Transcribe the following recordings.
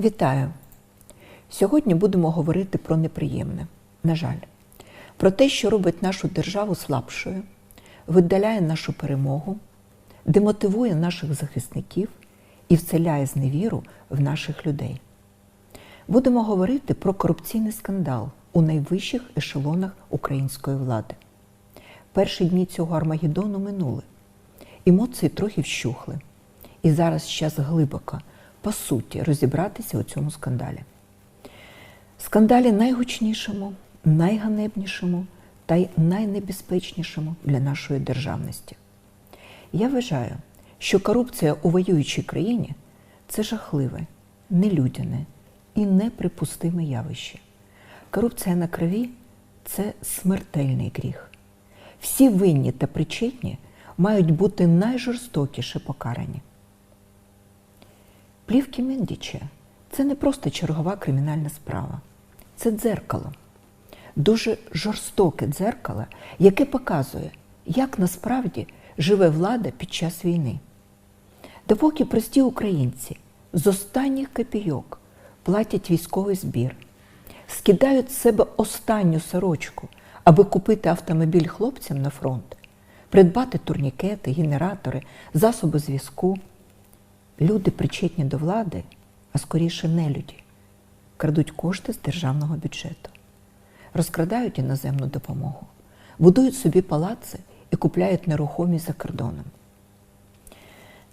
Вітаю! Сьогодні будемо говорити про неприємне, на жаль, про те, що робить нашу державу слабшою, видаляє нашу перемогу, демотивує наших захисників і вселяє зневіру в наших людей. Будемо говорити про корупційний скандал у найвищих ешелонах української влади. Перші дні цього Армагеддону минули, емоції трохи вщухли. І зараз час глибоко, по суті, розібратися у цьому скандалі. Скандалі найгучнішому, найганебнішому та й найнебезпечнішому для нашої державності. Я вважаю, що корупція у воюючій країні це жахливе, нелюдяне і неприпустиме явище. Корупція на крові це смертельний гріх. Всі винні та причетні мають бути найжорстокіше покарані. Плівки Мендіча це не просто чергова кримінальна справа, це дзеркало. Дуже жорстоке дзеркало, яке показує, як насправді живе влада під час війни. Допоки прості українці з останніх копійок платять військовий збір, скидають з себе останню сорочку, аби купити автомобіль хлопцям на фронт, придбати турнікети, генератори, засоби зв'язку. Люди причетні до влади, а скоріше нелюді, крадуть кошти з державного бюджету, розкрадають іноземну допомогу, будують собі палаци і купляють нерухомість за кордоном.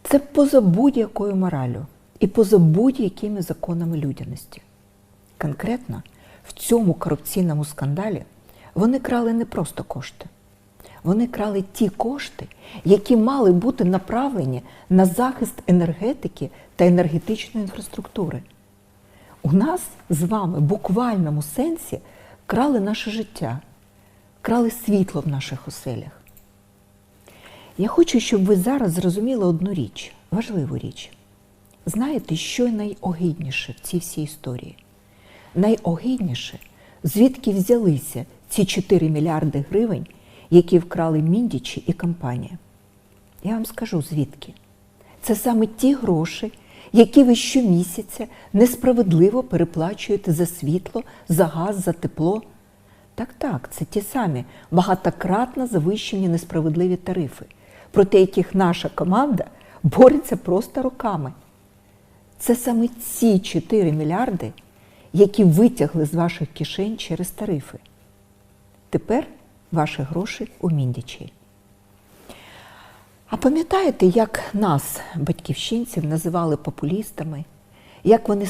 Це поза будь-якою моралю і поза будь-якими законами людяності. Конкретно в цьому корупційному скандалі вони крали не просто кошти. Вони крали ті кошти, які мали бути направлені на захист енергетики та енергетичної інфраструктури. У нас з вами в буквальному сенсі крали наше життя, крали світло в наших оселях. Я хочу, щоб ви зараз зрозуміли одну річ, важливу річ. Знаєте, що найогидніше в цій всій історії? Найогидніше, звідки взялися ці 4 мільярди гривень, які вкрали міндічі і компанія. Я вам скажу звідки. Це саме ті гроші, які ви щомісяця несправедливо переплачуєте за світло, за газ, за тепло. Так, так, це ті самі багатократно завищені несправедливі тарифи, проти яких наша команда бореться просто роками. Це саме ці 4 мільярди, які витягли з ваших кишень через тарифи. Тепер ваші гроші у міндічі. А пам'ятаєте, як нас, батьківщинців, називали популістами, як вони